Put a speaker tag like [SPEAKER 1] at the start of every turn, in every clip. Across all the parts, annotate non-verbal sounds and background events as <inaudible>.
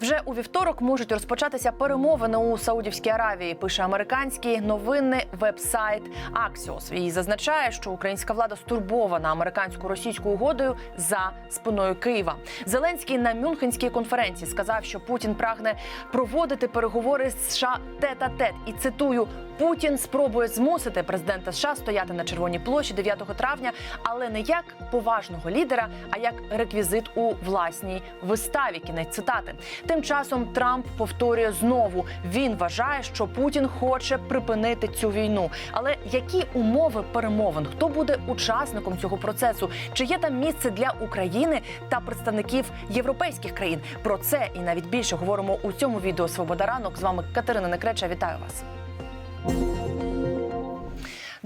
[SPEAKER 1] Вже у вівторок можуть розпочатися перемовини у Саудівській Аравії. Пише американський новинний веб-сайт Axios. І зазначає, що українська влада стурбована американсько-російською угодою за спиною Києва. Зеленський на Мюнхенській конференції сказав, що Путін прагне проводити переговори з США тет-а-тет. І цитую. Путін спробує змусити президента США стояти на червоній площі 9 травня, але не як поважного лідера, а як реквізит у власній виставі. Кінець цитати. Тим часом Трамп повторює знову: він вважає, що Путін хоче припинити цю війну. Але які умови перемовин? Хто буде учасником цього процесу? Чи є там місце для України та представників європейських країн? Про це і навіть більше говоримо у цьому відео Свобода ранок. З вами Катерина Некреча. Вітаю вас.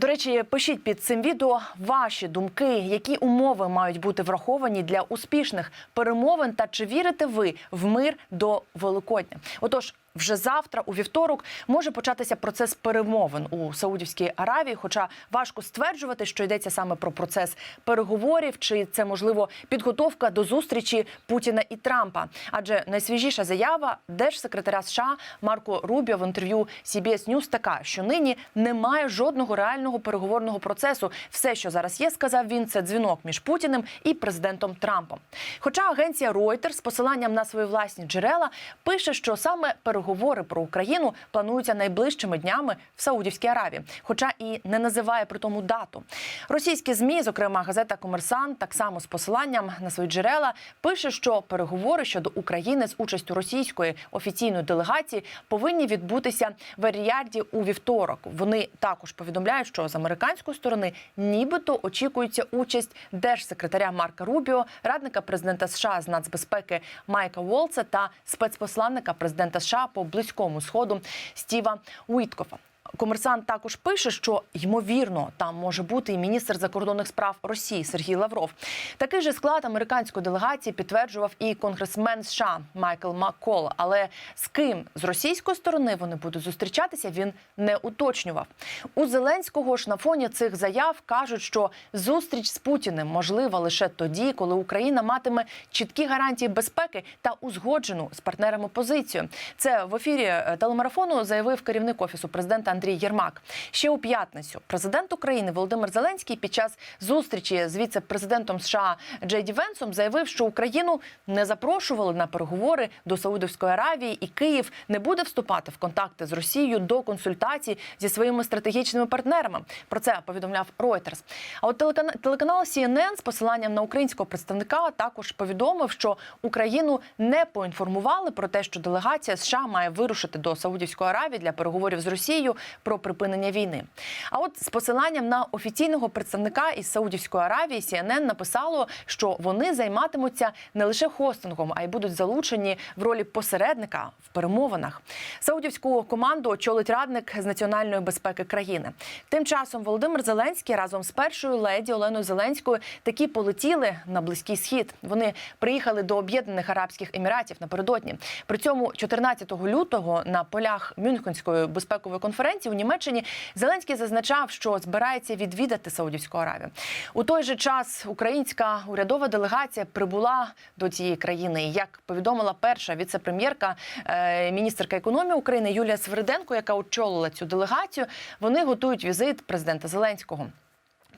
[SPEAKER 1] До речі, пишіть під цим відео ваші думки, які умови мають бути враховані для успішних перемовин, та чи вірите ви в мир до Великодня? Отож. Вже завтра, у вівторок, може початися процес перемовин у Саудівській Аравії. Хоча важко стверджувати, що йдеться саме про процес переговорів, чи це можливо підготовка до зустрічі Путіна і Трампа. Адже найсвіжіша заява держсекретаря США Марко Рубіо в інтерв'ю CBS News така, що нині немає жодного реального переговорного процесу. Все, що зараз є, сказав він, це дзвінок між Путіним і президентом Трампом. Хоча агенція Reuters з посиланням на свої власні джерела пише, що саме переговори про Україну плануються найближчими днями в Саудівській Аравії, хоча і не називає при тому дату. Російські змі, зокрема газета Комерсант, так само з посиланням на свої джерела, пише, що переговори щодо України з участю російської офіційної делегації повинні відбутися в Ріяді у вівторок. Вони також повідомляють, що з американської сторони нібито очікується участь держсекретаря Марка Рубіо, радника президента США з нацбезпеки Майка Волца та спецпосланника президента США по близькому сходу Стіва Уіткофа. Комерсант також пише, що ймовірно там може бути і міністр закордонних справ Росії Сергій Лавров. Такий же склад американської делегації підтверджував і конгресмен США Майкл Маккол. Але з ким з російської сторони вони будуть зустрічатися, він не уточнював. У Зеленського ж на фоні цих заяв кажуть, що зустріч з Путіним можлива лише тоді, коли Україна матиме чіткі гарантії безпеки та узгоджену з партнерами позицію. Це в ефірі е, телемарафону заявив керівник офісу президента Андрій Єрмак. Ще у п'ятницю президент України Володимир Зеленський під час зустрічі з віце-президентом США Джей Ді Венсом заявив, що Україну не запрошували на переговори до Саудовської Аравії, і Київ не буде вступати в контакти з Росією до консультацій зі своїми стратегічними партнерами. Про це повідомляв Reuters. А от телеканал CNN з посиланням на українського представника також повідомив, що Україну не поінформували про те, що делегація США має вирушити до Саудівської Аравії для переговорів з Росією про припинення війни. А от з посиланням на офіційного представника із Саудівської Аравії CNN написало, що вони займатимуться не лише хостингом, а й будуть залучені в ролі посередника в перемовинах. Саудівську команду очолить радник з національної безпеки країни. Тим часом Володимир Зеленський разом з першою леді Оленою Зеленською такі полетіли на близький схід. Вони приїхали до Об'єднаних Арабських Еміратів напередодні. При цьому 14 лютого на полях Мюнхенської безпекової конференції у Німеччині Зеленський зазначав, що збирається відвідати Саудівську Аравію. У той же час українська урядова делегація прибула до цієї країни. Як повідомила перша віце-прем'єрка, е, міністерка економії України Юлія Свириденко, яка очолила цю делегацію, вони готують візит президента Зеленського.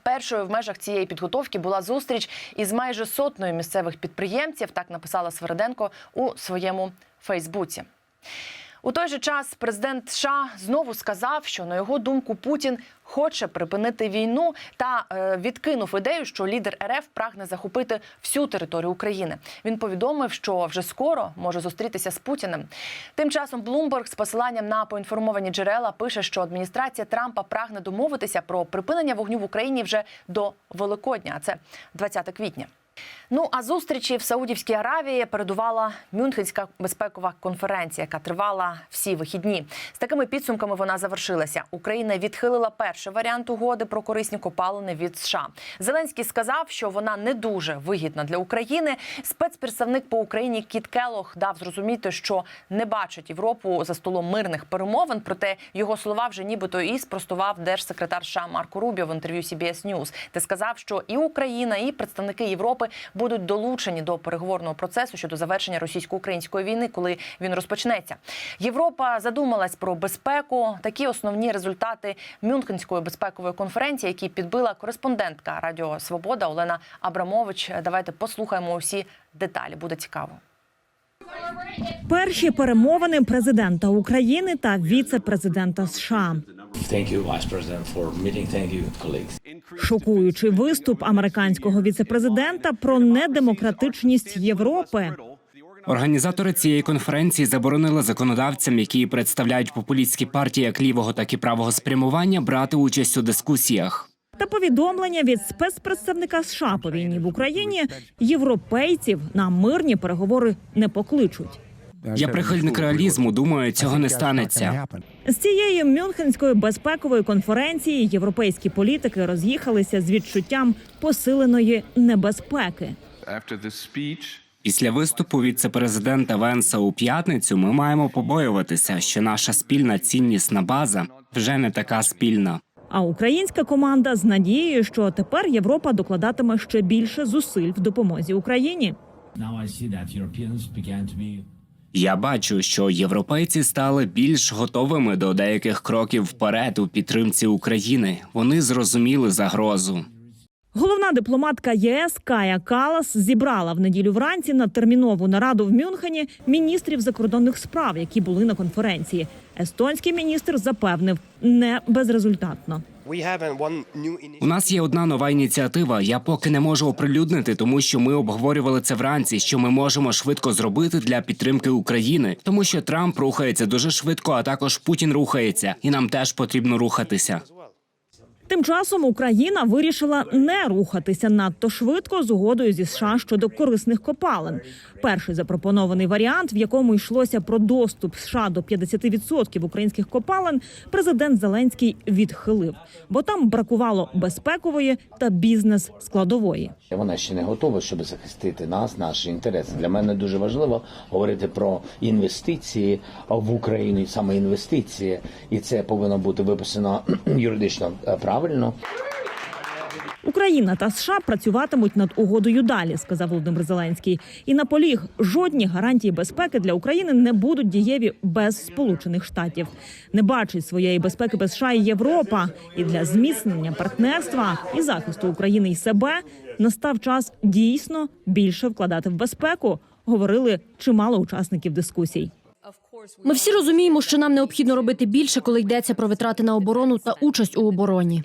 [SPEAKER 1] Першою в межах цієї підготовки була зустріч із майже сотнею місцевих підприємців. Так написала Свириденко у своєму Фейсбуці. У той же час президент США знову сказав, що на його думку Путін хоче припинити війну та е, відкинув ідею, що лідер РФ прагне захопити всю територію України. Він повідомив, що вже скоро може зустрітися з Путіним. Тим часом Блумберг з посиланням на поінформовані джерела пише, що адміністрація Трампа прагне домовитися про припинення вогню в Україні вже до Великодня, а це 20 квітня. Ну а зустрічі в Саудівській Аравії передувала Мюнхенська безпекова конференція, яка тривала всі вихідні. З такими підсумками вона завершилася. Україна відхилила перший варіант угоди про корисні копалини від США. Зеленський сказав, що вона не дуже вигідна для України. Спецпредставник по Україні Кіт Келох дав зрозуміти, що не бачить Європу за столом мирних перемовин. Проте його слова вже нібито і спростував держсекретар США Марко Рубіо в інтерв'ю CBS News, де сказав, що і Україна, і представники Європи Європи будуть долучені до переговорного процесу щодо завершення російсько-української війни, коли він розпочнеться. Європа задумалась про безпеку. Такі основні результати Мюнхенської безпекової конференції, які підбила кореспондентка Радіо Свобода Олена Абрамович. Давайте послухаємо усі деталі. Буде цікаво.
[SPEAKER 2] Перші перемовини президента України та віце-президента США.
[SPEAKER 3] Thank you, Vice President, for meeting. Thank you, colleagues.
[SPEAKER 2] Шокуючий виступ американського віце-президента про недемократичність Європи.
[SPEAKER 4] Організатори цієї конференції заборонили законодавцям, які представляють популістські партії як лівого, так і правого спрямування, брати участь у дискусіях.
[SPEAKER 2] Та повідомлення від спецпредставника США по війні в Україні європейців на мирні переговори не покличуть.
[SPEAKER 4] Я прихильник реалізму. Думаю, цього не станеться.
[SPEAKER 2] З цієї Мюнхенської безпекової конференції європейські політики роз'їхалися з відчуттям посиленої небезпеки.
[SPEAKER 4] Після виступу віце-президента Венса у п'ятницю ми маємо побоюватися, що наша спільна ціннісна база вже не така спільна.
[SPEAKER 2] А українська команда з надією, що тепер Європа докладатиме ще більше зусиль в допомозі Україні.
[SPEAKER 4] Я бачу, що європейці стали більш готовими до деяких кроків вперед у підтримці України. Вони зрозуміли загрозу.
[SPEAKER 2] Головна дипломатка ЄС Кая Калас зібрала в неділю вранці на термінову нараду в Мюнхені міністрів закордонних справ, які були на конференції. Естонський міністр запевнив не безрезультатно.
[SPEAKER 4] У нас є одна нова ініціатива. Я поки не можу оприлюднити, тому що ми обговорювали це вранці. Що ми можемо швидко зробити для підтримки України, тому що Трамп рухається дуже швидко, а також Путін рухається, і нам теж потрібно рухатися.
[SPEAKER 2] Тим часом Україна вирішила не рухатися надто швидко з угодою зі США щодо корисних копалин. Перший запропонований варіант, в якому йшлося про доступ США до 50% українських копалин, президент Зеленський відхилив, бо там бракувало безпекової та бізнес складової.
[SPEAKER 3] вона ще не готова, щоб захистити нас, наші інтереси. Для мене дуже важливо говорити про інвестиції в Україну, саме інвестиції, і це повинно бути виписано <clears throat> юридично е, правильно.
[SPEAKER 2] Україна та США працюватимуть над угодою далі, сказав Володимир Зеленський. І наполіг жодні гарантії безпеки для України не будуть дієві без Сполучених Штатів. Не бачить своєї безпеки без США і Європа. І для зміцнення партнерства і захисту України і себе настав час дійсно більше вкладати в безпеку. Говорили чимало учасників дискусій.
[SPEAKER 5] Ми всі розуміємо, що нам необхідно робити більше, коли йдеться про витрати на оборону та участь у обороні.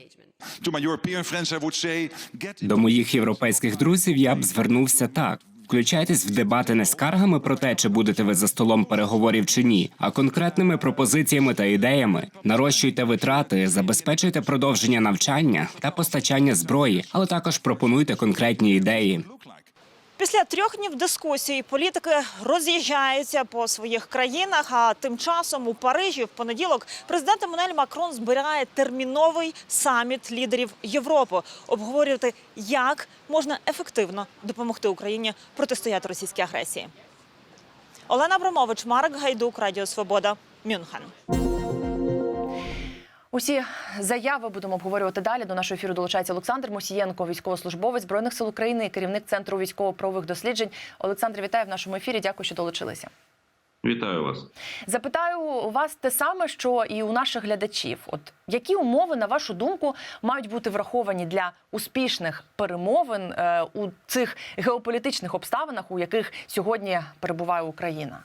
[SPEAKER 4] До моїх європейських друзів я б звернувся так. Включайтесь в дебати не скаргами про те, чи будете ви за столом переговорів чи ні, а конкретними пропозиціями та ідеями. Нарощуйте витрати, забезпечуйте продовження навчання та постачання зброї, але також пропонуйте конкретні ідеї.
[SPEAKER 2] Після трьох днів дискусії політики роз'їжджаються по своїх країнах. А тим часом у Парижі в понеділок президент Еммануель Макрон збирає терміновий саміт лідерів Європи, обговорювати, як можна ефективно допомогти Україні протистояти російській агресії. Олена Абрамович, Марк Гайдук, Радіо Свобода, Мюнхен.
[SPEAKER 1] Усі заяви будемо обговорювати далі. До нашого ефіру долучається Олександр Мусієнко, військовослужбовець збройних сил України керівник центру військово-правових досліджень. Олександр, вітаю в нашому ефірі. Дякую, що долучилися.
[SPEAKER 6] Вітаю вас.
[SPEAKER 1] Запитаю у вас те саме, що і у наших глядачів. От які умови, на вашу думку, мають бути враховані для успішних перемовин е, у цих геополітичних обставинах, у яких сьогодні перебуває Україна?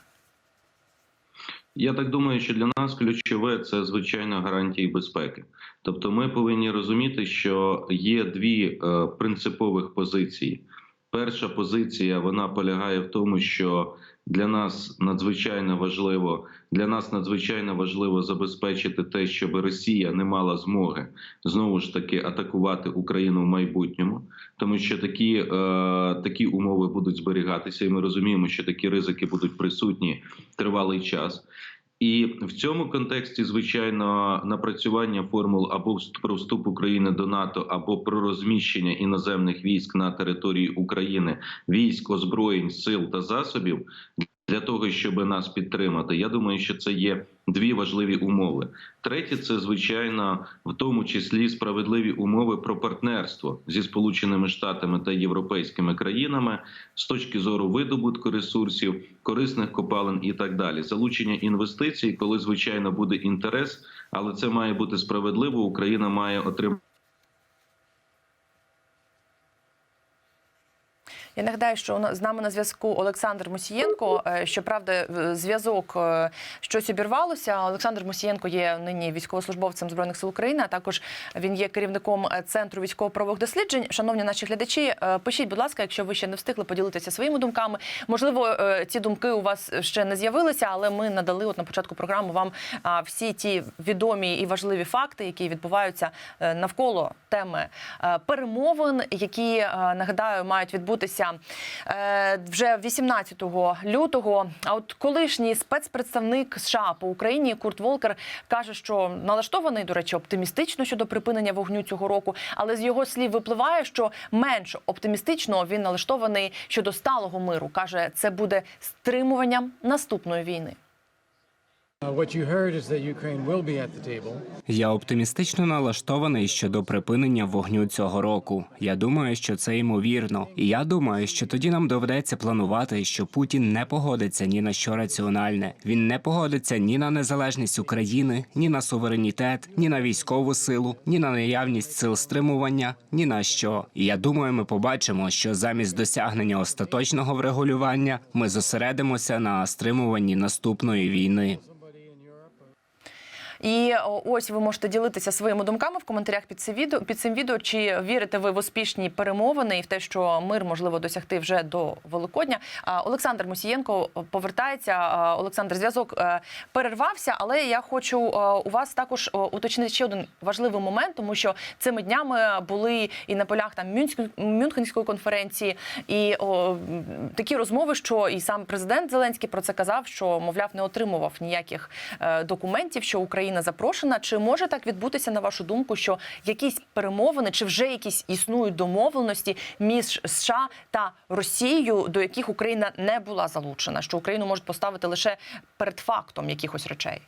[SPEAKER 6] Я так думаю, що для нас ключове це звичайно гарантії безпеки. Тобто, ми повинні розуміти, що є дві е, принципових позиції. Перша позиція вона полягає в тому, що для нас надзвичайно важливо для нас надзвичайно важливо забезпечити те, щоб Росія не мала змоги знову ж таки атакувати Україну в майбутньому, тому що такі, е, такі умови будуть зберігатися, і ми розуміємо, що такі ризики будуть присутні тривалий час. І в цьому контексті, звичайно, напрацювання формул або про вступ України до НАТО, або про розміщення іноземних військ на території України, військ, озброєнь, сил та засобів для того, щоб нас підтримати. Я думаю, що це є дві важливі умови. Третє, це звичайно, в тому числі справедливі умови про партнерство зі Сполученими Штатами та європейськими країнами з точки зору видобутку ресурсів, корисних копалин і так далі. Залучення інвестицій, коли звичайно буде інтерес, але це має бути справедливо. Україна має отримати.
[SPEAKER 1] Я нагадаю, що з нами на зв'язку Олександр Мусієнко. Е, Щоправда, зв'язок е, щось обірвалося. Олександр Мусієнко є нині військовослужбовцем збройних сил України. А також він є керівником е, центру військово-правових досліджень. Шановні наші глядачі, пишіть, будь ласка, якщо ви ще не встигли поділитися своїми думками. Можливо, ці думки у вас ще не з'явилися, але ми надали от на початку програми вам всі ті відомі і важливі факти, які відбуваються навколо теми перемовин, які нагадаю мають відбутися е, вже 18 лютого. А от колишній спецпредставник США по Україні Курт Волкер каже, що налаштований, до речі, оптимістично щодо припинення вогню цього року, але з його слів випливає, що менш оптимістично він налаштований щодо сталого миру. каже, це буде стримуванням наступної війни.
[SPEAKER 4] Я оптимістично налаштований щодо припинення вогню цього року. Я думаю, що це ймовірно, і я думаю, що тоді нам доведеться планувати, що Путін не погодиться ні на що раціональне. Він не погодиться ні на незалежність України, ні на суверенітет, ні на військову силу, ні на наявність сил стримування, ні на що. І я думаю, ми побачимо, що замість досягнення остаточного врегулювання ми зосередимося на стримуванні наступної війни.
[SPEAKER 1] І ось ви можете ділитися своїми думками в коментарях під цим відео. Під цим відео чи вірите ви в успішні перемовини і в те, що мир можливо досягти вже до Великодня? Олександр Мусієнко повертається. Олександр, зв'язок е, перервався, але я хочу у вас також уточнити ще один важливий момент, тому що цими днями були і на полях там Мюнхенської конференції, і о, такі розмови, що і сам президент Зеленський про це казав, що мовляв не отримував ніяких е, документів, що Україна запрошена. Чи може так відбутися на вашу думку, що якісь перемовини, чи вже якісь існують домовленості між США та Росією, до яких Україна не була залучена, що Україну можуть поставити лише перед фактом якихось речей?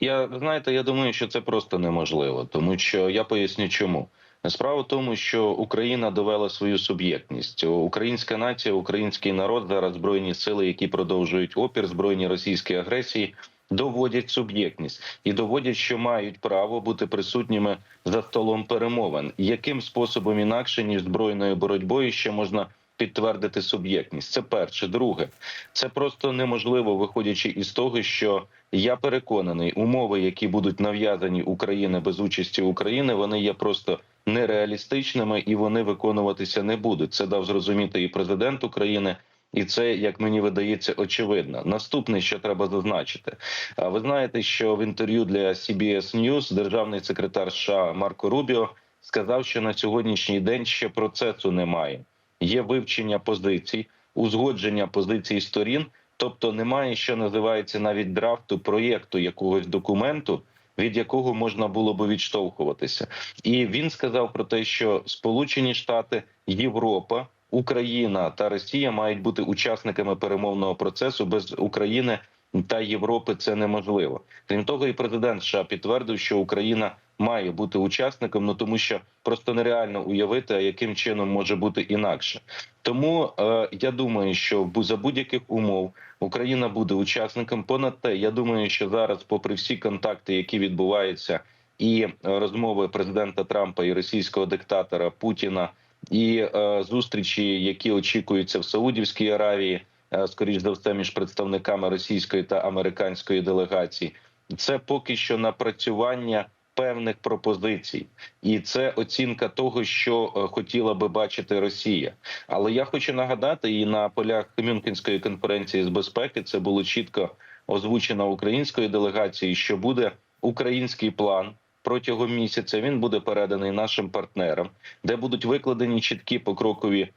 [SPEAKER 6] Я знаєте, я думаю, що це просто неможливо, тому що я поясню, чому. Справа в тому, що Україна довела свою суб'єктність. Українська нація, український народ зараз збройні сили, які продовжують опір збройній російській агресії, доводять суб'єктність і доводять, що мають право бути присутніми за столом перемовин. Яким способом інакше ніж збройною боротьбою ще можна підтвердити суб'єктність? Це перше. Друге, це просто неможливо, виходячи із того, що я переконаний, умови, які будуть нав'язані Україні без участі України, вони є просто нереалістичними і вони виконуватися не будуть. Це дав зрозуміти і президент України. І це, як мені видається, очевидно. Наступне, що треба зазначити, ви знаєте, що в інтерв'ю для CBS News державний секретар США Марко Рубіо сказав, що на сьогоднішній день ще процесу немає. Є вивчення позицій, узгодження позицій сторін, тобто немає, що називається навіть драфту проєкту якогось документу, від якого можна було би відштовхуватися. І він сказав про те, що Сполучені Штати, Європа, Україна та Росія мають бути учасниками перемовного процесу без України та Європи. Це неможливо. Крім того, і президент США підтвердив, що Україна має бути учасником, ну тому що просто нереально уявити, яким чином може бути інакше. Тому е, я думаю, що за будь-яких умов Україна буде учасником. Понад те, я думаю, що зараз, попри всі контакти, які відбуваються, і е, розмови президента Трампа і російського диктатора Путіна, і е, зустрічі, які очікуються в Саудівській Аравії, е, скоріш за все, між представниками російської та американської делегації, це поки що напрацювання певних пропозицій, і це оцінка того, що е, хотіла би бачити Росія. Але я хочу нагадати, і на полях Мюнхенської конференції з безпеки це було чітко озвучено українською делегацією, що буде український план. Протягом місяця він буде переданий нашим партнерам, де будуть викладені чіткі покрокові,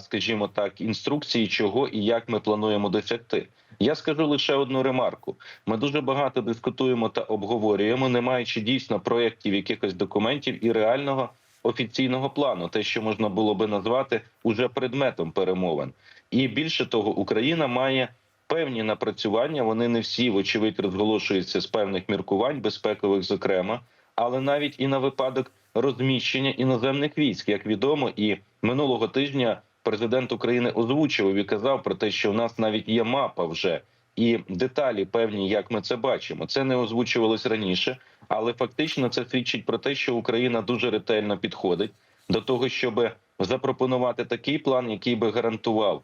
[SPEAKER 6] скажімо так, інструкції, чого і як ми плануємо досягти. Я скажу лише одну ремарку: ми дуже багато дискутуємо та обговорюємо, не маючи дійсно проєктів, якихось документів і реального офіційного плану, те, що можна було би назвати уже предметом перемовин. І більше того, Україна має певні напрацювання. Вони не всі, вочевидь, розголошуються з певних міркувань, безпекових, зокрема, але навіть і на випадок розміщення іноземних військ, як відомо, і минулого тижня президент України озвучував і казав про те, що в нас навіть є мапа вже і деталі певні, як ми це бачимо. Це не озвучувалось раніше, але фактично це свідчить про те, що Україна дуже ретельно підходить до того, щоб запропонувати такий план, який би гарантував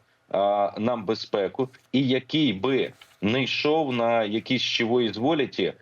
[SPEAKER 6] нам безпеку, і який би не йшов на якісь щової зволіті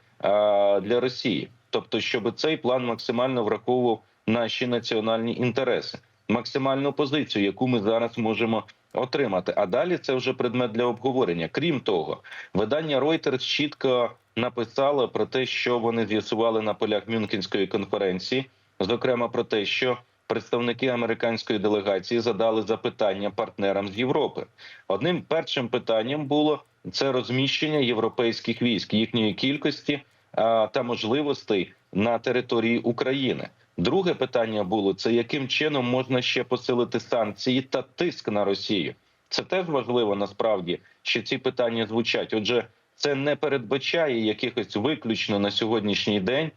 [SPEAKER 6] для Росії, тобто, щоб цей план максимально враховував наші національні інтереси, максимальну позицію, яку ми зараз можемо отримати. А далі це вже предмет для обговорення. Крім того, видання Reuters чітко написало про те, що вони з'ясували на полях Мюнхенської конференції, зокрема про те, що представники американської делегації задали запитання партнерам з Європи. Одним першим питанням було це розміщення європейських військ, їхньої кількості та можливостей на території України. Друге питання було це яким чином можна ще посилити санкції та тиск на Росію. Це теж важливо насправді, що ці питання звучать. Отже, це не передбачає якихось виключно на сьогоднішній день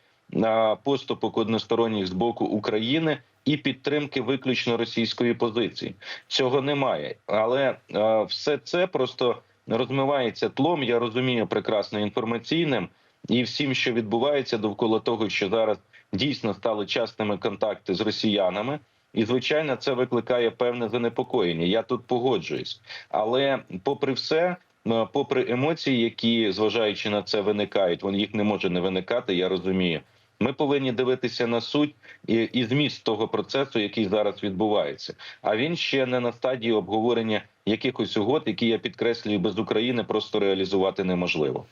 [SPEAKER 6] поступок односторонніх з боку України і підтримки виключно російської позиції. Цього немає, але а, все це просто розмивається тлом. Я розумію прекрасно інформаційним і всім, що відбувається довкола того, що зараз дійсно стали частими контакти з росіянами. І звичайно, це викликає певне занепокоєння. Я тут погоджуюсь, але попри все, е, попри емоції, які зважаючи на це виникають, вон їх не може не виникати. Я розумію. Ми повинні дивитися на суть і, і зміст того процесу, який зараз відбувається. А він ще не на стадії обговорення якихось угод, які я підкреслюю без України, просто реалізувати неможливо.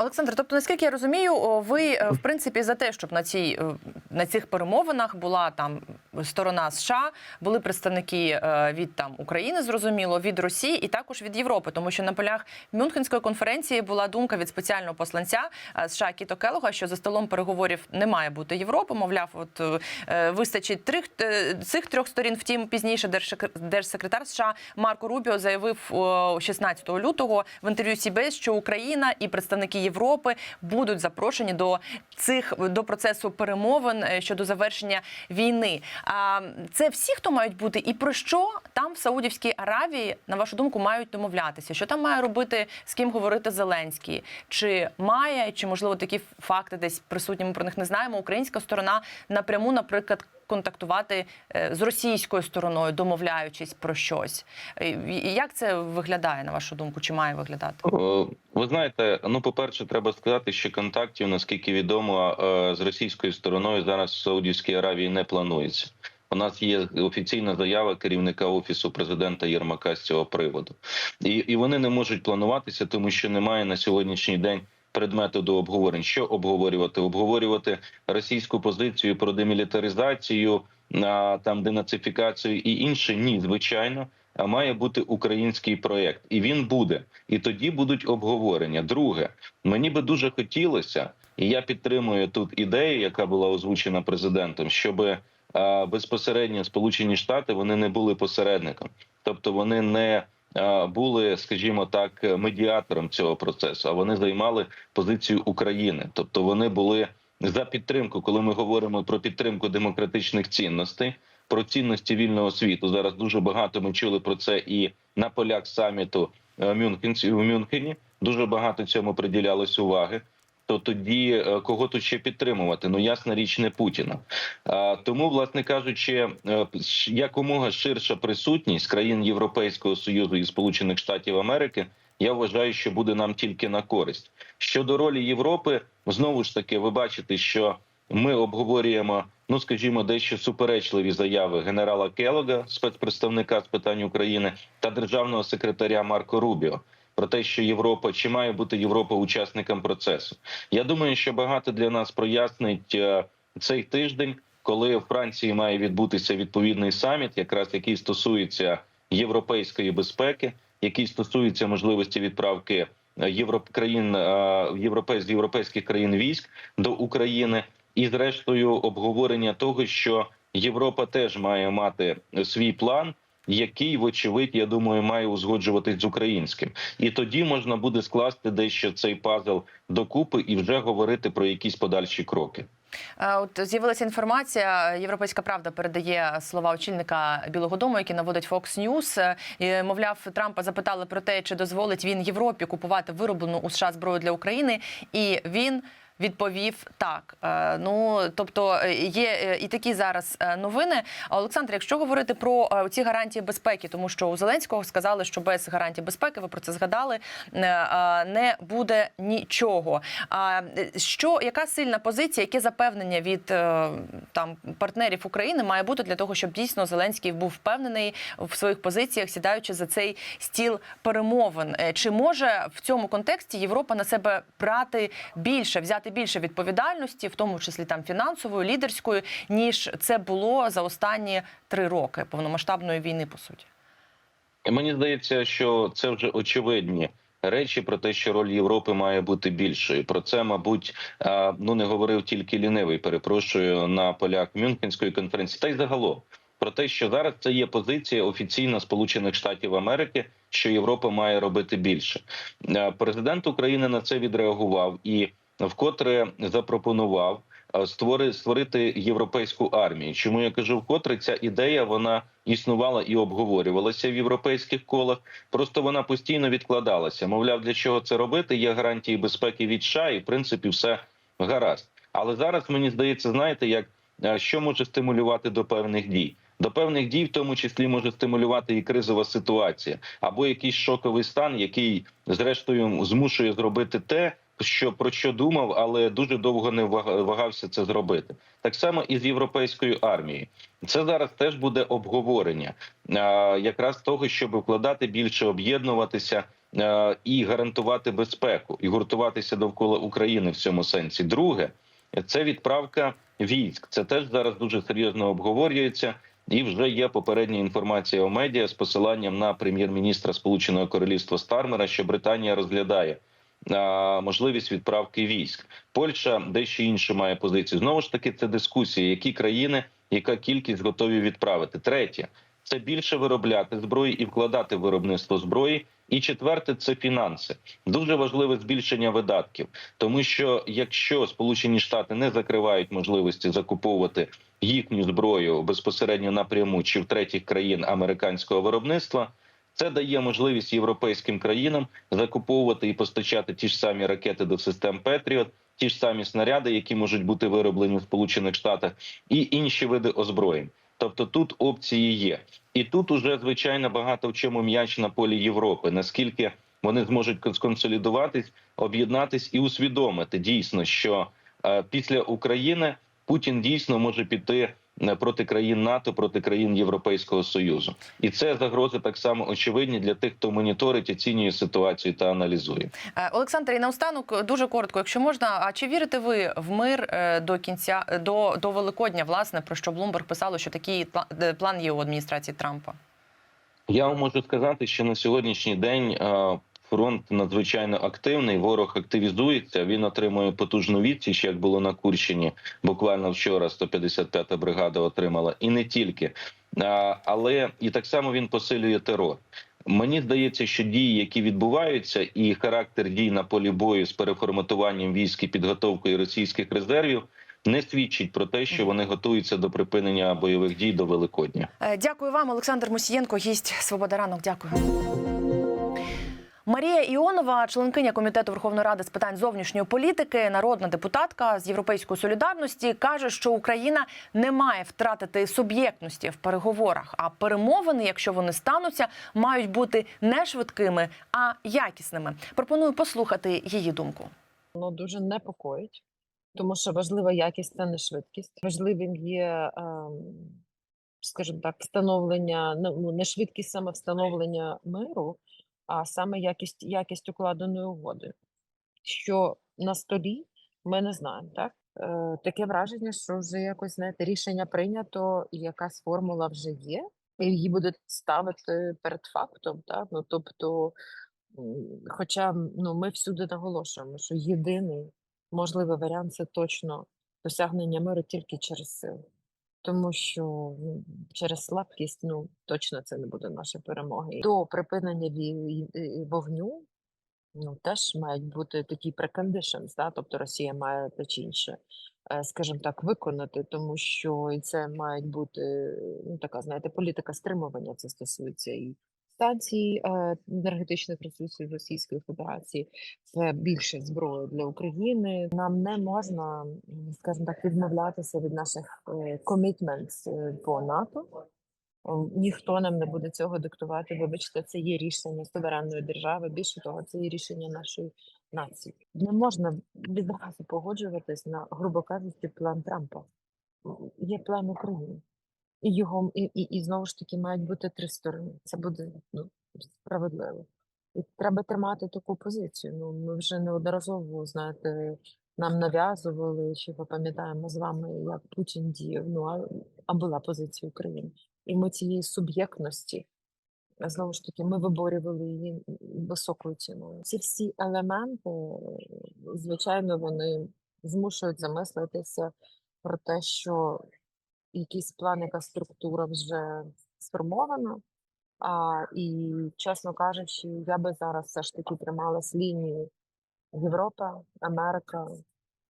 [SPEAKER 1] Олександр, тобто, наскільки я розумію, ви е, в принципі за те, щоб на цій е, на цих перемовинах була там сторона США, були представники е, від там України, зрозуміло, від Росії і також від Європи, тому що на полях Мюнхенської конференції була думка від спеціального посланця США Кіто Келога, що за столом переговорів не має бути Європи. Мовляв, от вистачить трьох цих трьох сторін. Втім, пізніше держсек- держсекретар США Марко Рубіо заявив 16 лютого в інтерв'ю CBS, що Україна і представники Європи будуть запрошені до цих до процесу перемовин е, щодо завершення війни. А це всі, хто мають бути, і про що там в Саудівській Аравії, на вашу думку, мають домовлятися? Що там має робити, з ким говорити Зеленський? Чи має, чи можливо такі факти десь присутні? Ми про них не знаємо. Українська сторона напряму, наприклад. Контактувати е, з російською стороною, домовляючись про щось, і як це виглядає на вашу думку? Чи має виглядати?
[SPEAKER 6] Е, Ви знаєте, ну по перше, треба сказати, що контактів, наскільки відомо, е, з російською стороною зараз в Саудівській Аравії не планується. У нас є офіційна заява керівника офісу президента Єрмака з цього приводу, і, і вони не можуть плануватися, тому що немає на сьогоднішній день предмету до обговорень. Що обговорювати? Обговорювати російську позицію про демілітаризацію, там денацифікацію і інше. Ні, звичайно. А має бути український проєкт, і він буде. І тоді будуть обговорення. Друге, мені би дуже хотілося, і я підтримую тут ідею, яка була озвучена президентом, щоб безпосередньо Сполучені Штати вони не були посередником, тобто вони не були, скажімо так, медіатором цього процесу, а вони займали позицію України, тобто вони були за підтримку, коли ми говоримо про підтримку демократичних цінностей. Про цінності вільного світу зараз дуже багато ми чули про це і на полях саміту е, Мюнхенці в Мюнхені. Дуже багато цьому приділялось уваги. То тоді е, кого тут ще підтримувати? Ну ясна річ, не Путіна. Тому, власне кажучи, е, якомога ширша присутність країн Європейського союзу і Сполучених Штатів Америки. Я вважаю, що буде нам тільки на користь. Щодо ролі Європи, знову ж таки, ви бачите, що ми обговорюємо, ну скажімо, дещо суперечливі заяви генерала Келога, спецпредставника з питань України, та державного секретаря Марко Рубіо про те, що Європа чи має бути Європа учасником процесу. Я думаю, що багато для нас прояснить е, цей тиждень, коли в Франції має відбутися відповідний саміт, якраз який стосується європейської безпеки, який стосується можливості відправки е, європ... країн е, з європейських країн військ до України, і зрештою обговорення того, що Європа теж має мати свій план. Який, вочевидь, я думаю, має узгоджуватись з українським, і тоді можна буде скласти дещо цей пазл докупи і вже говорити про якісь подальші кроки.
[SPEAKER 1] От з'явилася інформація. Європейська правда передає слова очільника Білого Дому, який наводить Fox News. І, Мовляв, Трампа запитали про те, чи дозволить він Європі купувати вироблену у США зброю для України, і він. Відповів так. Е, Ну тобто е, є е, і такі зараз новини. Олександр, якщо говорити про ці гарантії безпеки, тому що у Зеленського сказали, що без гарантій безпеки, ви про це згадали, не буде нічого. А що яка сильна позиція, яке запевнення від там партнерів України має бути для того, щоб дійсно Зеленський був впевнений в своїх позиціях, сідаючи за цей стіл перемовин? Чи може в цьому контексті Європа на себе брати більше, взяти більше відповідальності, в тому числі там фінансової, лідерської, ніж це було за останні три роки повномасштабної війни, по суті?
[SPEAKER 6] Мені здається, що це вже очевидні речі про те, що роль Європи має бути більшою. Про це, мабуть, ну не говорив тільки лінивий. Перепрошую на полях Мюнхенської конференції, та й загалом про те, що зараз це є позиція офіційна Сполучених Штатів Америки, що Європа має робити більше. Е, Президент України на це відреагував і вкотре запропонував е, створи, створити європейську армію. Чому я кажу вкотре? Ця ідея вона існувала і обговорювалася в європейських колах. Просто вона постійно відкладалася. Мовляв, для чого це робити? Є гарантії безпеки від США, і в принципі все гаразд. Але зараз мені здається, знаєте, як е, що може стимулювати до певних дій. До певних дій, в тому числі, може стимулювати і кризова ситуація, або якийсь шоковий стан, який зрештою змушує зробити те, що про що думав, але дуже довго не вага- вагався це зробити. Так само і з європейською армією. Це зараз теж буде обговорення якраз того, щоб вкладати більше, об'єднуватися і гарантувати безпеку, і гуртуватися довкола України в цьому сенсі. Друге, це відправка військ. Це теж зараз дуже серйозно обговорюється. І вже є попередня інформація у медіа з посиланням на прем'єр-міністра Сполученого Королівства Стармера, що Британія розглядає можливість відправки військ. Польща дещо інше має позицію. Знову ж таки, це дискусія, які країни, яка кількість готові відправити. Третє це більше виробляти зброї і вкладати в виробництво зброї. І четверте це фінанси. Дуже важливе збільшення видатків, тому що якщо Сполучені Штати не закривають можливості закуповувати їхню зброю безпосередньо напряму чи в третіх країн американського виробництва, це дає можливість європейським країнам закуповувати і постачати ті ж самі ракети до систем Петріот, ті ж самі снаряди, які можуть бути вироблені в Сполучених Штатах, і інші види озброєнь. Тобто тут опції є, і тут уже звичайно багато в чому м'яч на полі Європи. Наскільки вони зможуть сконсолідуватись, об'єднатись і усвідомити дійсно, що е, після України Путін дійсно може піти проти країн НАТО, проти країн Європейського союзу, і це загрози так само очевидні для тих, хто моніторить, оцінює ситуацію та аналізує.
[SPEAKER 1] Е, Олександр, і наостанок дуже коротко, якщо можна. А чи вірите ви в мир е, до кінця е, до, до Великодня? Власне про що Блумберг писало, що такий е, план є у адміністрації Трампа?
[SPEAKER 6] Я вам можу сказати, що на сьогоднішній день е, фронт надзвичайно активний. Ворог активізується. Він отримує потужну відсіч, як було на Курщині. Буквально вчора 155-та бригада отримала, і не тільки, але і так само він посилює терор. Мені здається, що дії, які відбуваються, і характер дій на полі бою з переформатуванням військ і підготовкою російських резервів. Не свідчить про те, що вони готуються до припинення бойових дій до Великодня.
[SPEAKER 1] Е, Дякую вам, Олександр Мусієнко, гість Свобода ранок. Дякую. Марія Іонова, членкиня комітету Верховної Ради з питань зовнішньої політики, народна депутатка з Європейської солідарності, каже, що Україна не має втратити суб'єктності в переговорах. А перемовини, якщо вони стануться, мають бути не швидкими, а якісними. Пропоную послухати її думку.
[SPEAKER 7] Воно дуже непокоїть, тому що важлива якість це не швидкість. Важливим є, ем, скажімо так, встановлення, ну не швидкість саме встановлення миру, а саме якість, якість укладеної угоди. Що на столі, ми не знаємо, так? Е, таке враження, що вже якось знаєте, рішення прийнято, і якась формула вже є, і її будуть ставити перед фактом. Так? Ну, тобто, хоча ну, ми всюди наголошуємо, що єдиний можливий варіант це точно досягнення миру тільки через силу. Тому що ну, через слабкість ну точно це не буде наша перемога. До припинення вогню ну теж мають бути такі preconditions, да? тобто Росія має те чи інше, е, скажімо так, виконати, тому що і це мають бути ну така, знаєте, політика стримування. Це стосується і станцій е, енергетичних ресурсів Російської Федерації. Це більше зброї для України. Нам не можна, скажімо так, відмовлятися від наших е, е, по НАТО. Ніхто нам не буде цього диктувати. Вибачте, це є рішення суверенної держави. Більше того, це є рішення нашої нації. Не можна відразу погоджуватись на, грубо кажучи, план Трампа. Є план України. І його і, і, і знову ж таки мають бути три сторони. Це буде ну, справедливо. І треба тримати таку позицію. Ну, ми вже неодноразово, знаєте, нам нав'язували, що ми пам'ятаємо з вами, як Путін діяв. Ну, а, а була позиція України. І ми цієї суб'єктності, знову ж таки, ми виборювали її високою ціною. Ці всі елементи, звичайно, вони змушують замислитися про те, що якийсь план, яка структура вже сформована. А, і, чесно кажучи, я би зараз все ж таки трималась лінії Європа, Америка,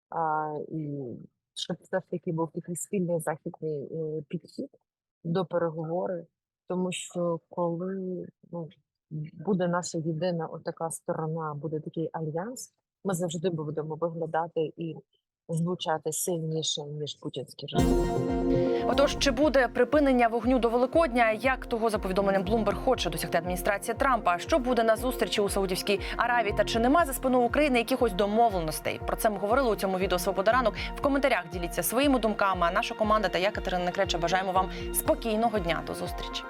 [SPEAKER 7] а, і щоб все ж таки був такий спільний західний е, підхід до переговорів, тому що коли ну, буде наша єдина отака сторона, буде такий альянс, ми завжди будемо виглядати і звучати сильніше, ніж путінські режим.
[SPEAKER 1] Отож, чи буде припинення вогню до Великодня? Як того за повідомленням Bloomberg хоче досягти адміністрація Трампа? Що буде на зустрічі у Саудівській Аравії? Та чи нема за спиною України якихось домовленостей? Про це ми говорили у цьому відео «Свобода ранок». В коментарях діліться своїми думками. А наша команда та я, Катерина Некреча, бажаємо вам спокійного дня. До зустрічі.